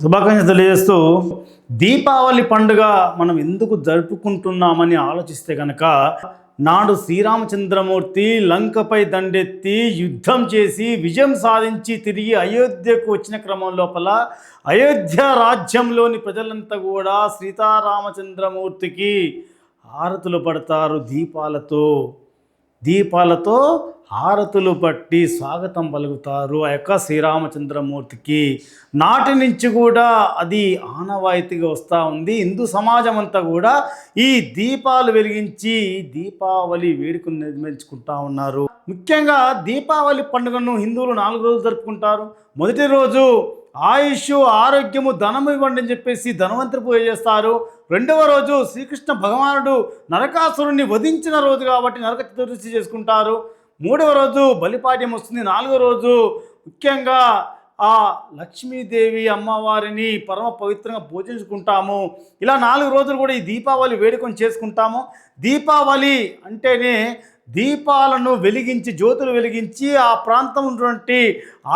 శుభాకాంక్షలు తెలియజేస్తూ దీపావళి పండుగ మనం ఎందుకు జరుపుకుంటున్నామని ఆలోచిస్తే కనుక నాడు శ్రీరామచంద్రమూర్తి లంకపై దండెత్తి యుద్ధం చేసి విజయం సాధించి తిరిగి అయోధ్యకు వచ్చిన క్రమం లోపల అయోధ్య రాజ్యంలోని ప్రజలంతా కూడా సీతారామచంద్రమూర్తికి హారతులు పడతారు దీపాలతో. దీపాలతో హారతులు పట్టి స్వాగతం పలుకుతారు ఆ యొక్క శ్రీరామచంద్రమూర్తికి. నాటి నుంచి కూడా అది ఆనవాయితీగా వస్తూ ఉంది. హిందూ సమాజం అంతా కూడా ఈ దీపాలు వెలిగించి దీపావళి వేడుకను నిర్మించుకుంటా ఉన్నారు. ముఖ్యంగా దీపావళి పండుగను హిందువులు నాలుగు రోజులు జరుపుకుంటారు. మొదటి రోజు ఆయుష్ ఆరోగ్యము ధనము ఇవ్వండి అని చెప్పేసి ధనవంతులు పూజ చేస్తారు. రెండవ రోజు శ్రీకృష్ణ భగవానుడు నరకాసురుణ్ణి వధించిన రోజు కాబట్టి నరక చతుర్దశి చేసుకుంటారు. మూడవ రోజు బలిపాడ్యం వస్తుంది. నాలుగో రోజు ముఖ్యంగా ఆ లక్ష్మీదేవి అమ్మవారిని పరమ పవిత్రంగా పూజించుకుంటాము ఇలా నాలుగు రోజులు కూడా ఈ దీపావళి వేడుకొని చేసుకుంటాము. దీపావళి అంటేనే దీపాలను వెలిగించి జ్యోతులు వెలిగించి ఆ ప్రాంతం ఉన్నటువంటి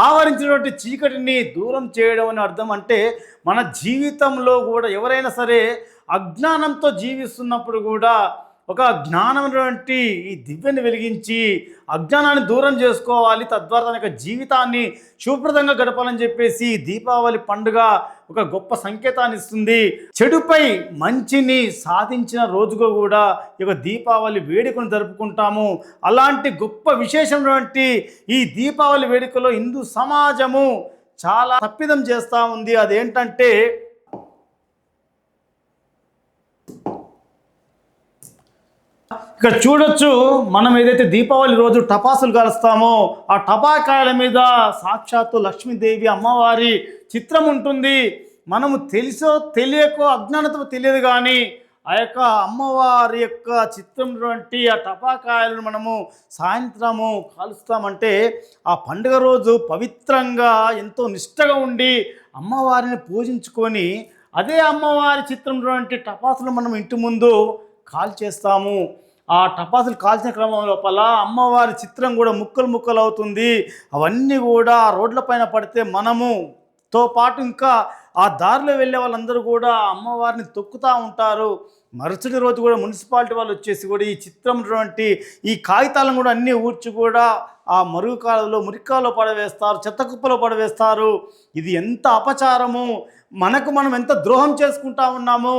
ఆవరించినటువంటి చీకటిని దూరం చేయడం అని అర్థం అంటే మన జీవితంలో కూడా ఎవరైనా సరే అజ్ఞానంతో జీవిస్తున్నప్పుడు కూడా ఒక జ్ఞానమైనటువంటి ఈ దివ్యని వెలిగించి అజ్ఞానాన్ని దూరం చేసుకోవాలి తద్వారా తన యొక్క జీవితాన్ని శుభ్రతంగా గడపాలని చెప్పేసి దీపావళి పండుగ ఒక గొప్ప సంకేతాన్ని ఇస్తుంది. చెడుపై మంచిని సాధించిన రోజుగా కూడా ఈ యొక్క దీపావళి వేడుకను జరుపుకుంటాము. అలాంటి గొప్ప విశేషమైనటువంటి ఈ దీపావళి వేడుకలో హిందూ సమాజము చాలా తప్పిదం చేస్తూ ఉంది. అదేంటంటే ఇక్కడ చూడొచ్చు మనం ఏదైతే దీపావళి రోజు టపాసులు కలుస్తామో ఆ టపాకాయల మీద సాక్షాత్తు లక్ష్మీదేవి అమ్మవారి చిత్రం ఉంటుంది. మనము తెలుసో తెలియకో అజ్ఞానతో తెలియదు కానీ ఆ యొక్క అమ్మవారి యొక్క చిత్రం వంటి ఆ టపాకాయలను మనము సాయంత్రము కాలుస్తామంటే ఆ పండుగ రోజు పవిత్రంగా ఎంతో నిష్టగా ఉండి అమ్మవారిని పూజించుకొని అదే అమ్మవారి చిత్రం వంటి టపాసులు మనం ఇంటి ముందు కాల్ చేస్తాము. ఆ టపాసులు కాల్చిన క్రమం లోపల అమ్మవారి చిత్రం కూడా ముక్కలు ముక్కలు అవుతుంది. అవన్నీ కూడా రోడ్ల పైన పడితే మనము తో పాటు ఇంకా ఆ దారిలో వెళ్ళే వాళ్ళందరూ కూడా అమ్మవారిని తొక్కుతూ ఉంటారు. మరుసటి రోజు కూడా మున్సిపాలిటీ వాళ్ళు వచ్చేసి కూడా ఈ చిత్రం వంటి ఈ కాగితాలను కూడా అన్నీ ఊడ్చి కూడా ఆ మరుగు కాలంలో మురికాలో పడవేస్తారు చెత్త కుప్పలో పడవేస్తారు. ఇది ఎంత అపచారము. మనకు మనం ఎంత ద్రోహం చేసుకుంటా ఉన్నాము.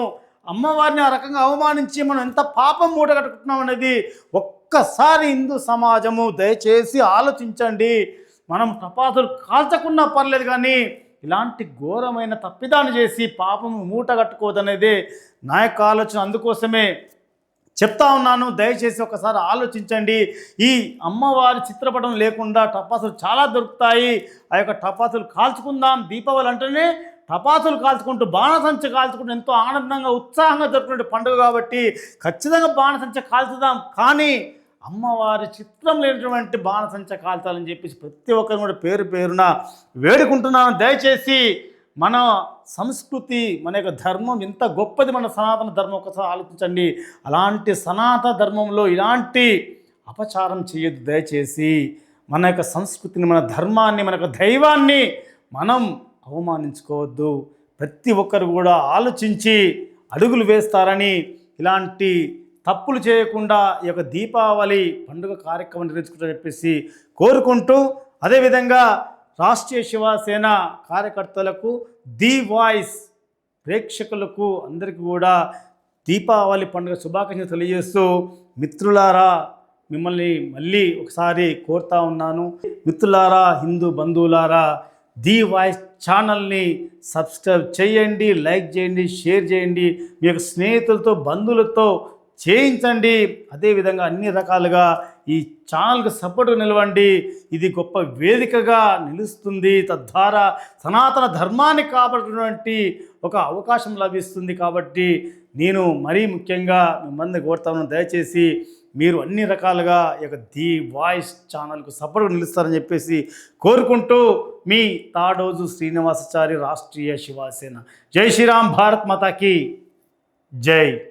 అమ్మవారిని ఆ రకంగా అవమానించి మనం ఎంత పాపం మూట కట్టుకుంటున్నాం అనేది ఒక్కసారి హిందూ సమాజము దయచేసి ఆలోచించండి. మనం టపాసులు కాల్చకున్నా పర్లేదు కానీ ఇలాంటి ఘోరమైన తప్పిదాన్ని చేసి పాపము మూట కట్టుకోదనేది నా యొక్క ఆలోచన. అందుకోసమే చెప్తా ఉన్నాను. దయచేసి ఒకసారి ఆలోచించండి. ఈ అమ్మవారి చిత్రపటం లేకుండా టపాసులు చాలా దొరుకుతాయి. ఆ యొక్క టపాసులు కాల్చుకుందాం. దీపావళి అంటేనే టపాసులు కాల్చుకుంటూ బాణసంచ కాల్చుకుంటూ ఎంతో ఆనందంగా ఉత్సాహంగా జరుపుకునే పండుగ కాబట్టి ఖచ్చితంగా బాణసంచ కాల్చుదాం. కానీ అమ్మవారి చిత్రం లేనటువంటి బాణసంచ కాల్చాలని చెప్పేసి ప్రతి ఒక్కరు కూడా పేరు పేరున వేడుకుంటున్నాను. దయచేసి మన సంస్కృతి మన యొక్క ధర్మం ఎంత గొప్పది మన సనాతన ధర్మం ఒకసారి ఆలోచించండి. అలాంటి సనాతన ధర్మంలో ఇలాంటి అపచారం చేయొద్దు. దయచేసి మన యొక్క సంస్కృతిని మన ధర్మాన్ని మన యొక్క దైవాన్ని మనం అవమానించుకోవద్దు. ప్రతి ఒక్కరు కూడా ఆలోచించి అడుగులు వేస్తారని ఇలాంటి తప్పులు చేయకుండా ఈ యొక్క దీపావళి పండుగ కార్యక్రమం నిర్వహించుకుంటా చెప్పేసి కోరుకుంటూ అదేవిధంగా రాష్ట్రీయ శివసేన కార్యకర్తలకు ది వాయిస్ ప్రేక్షకులకు అందరికీ కూడా దీపావళి పండుగ శుభాకాంక్షలు తెలియజేస్తూ మిత్రులారా మిమ్మల్ని మళ్ళీ ఒకసారి కోరుతా ఉన్నాను. మిత్రులారా హిందూ బంధువులారా ది వాయిస్ ఛానల్ని సబ్స్క్రైబ్ చేయండి లైక్ చేయండి షేర్ చేయండి. మీ యొక్క స్నేహితులతో బంధువులతో చేయించండి. అదేవిధంగా అన్ని రకాలుగా ఈ ఛానల్కి సపోర్ట్ నిలవండి. ఇది గొప్ప వేదికగా నిలుస్తుంది. తద్వారా సనాతన ధర్మాన్ని కాపాడుతున్నటువంటి ఒక అవకాశం లభిస్తుంది కాబట్టి నేను మరీ ముఖ్యంగా మిమ్మల్ని కోరుతాను. దయచేసి మీరు అన్ని రకాలుగా ఈ యొక్క ది వాయిస్ ఛానల్కు సపోర్ట్ నిలుస్తారని చెప్పేసి కోరుకుంటూ మీ తాడోజు శ్రీనివాసాచారి రాష్ట్రీయ శివసేన. జై శ్రీరామ్ భారత్ మాతాకి. జై.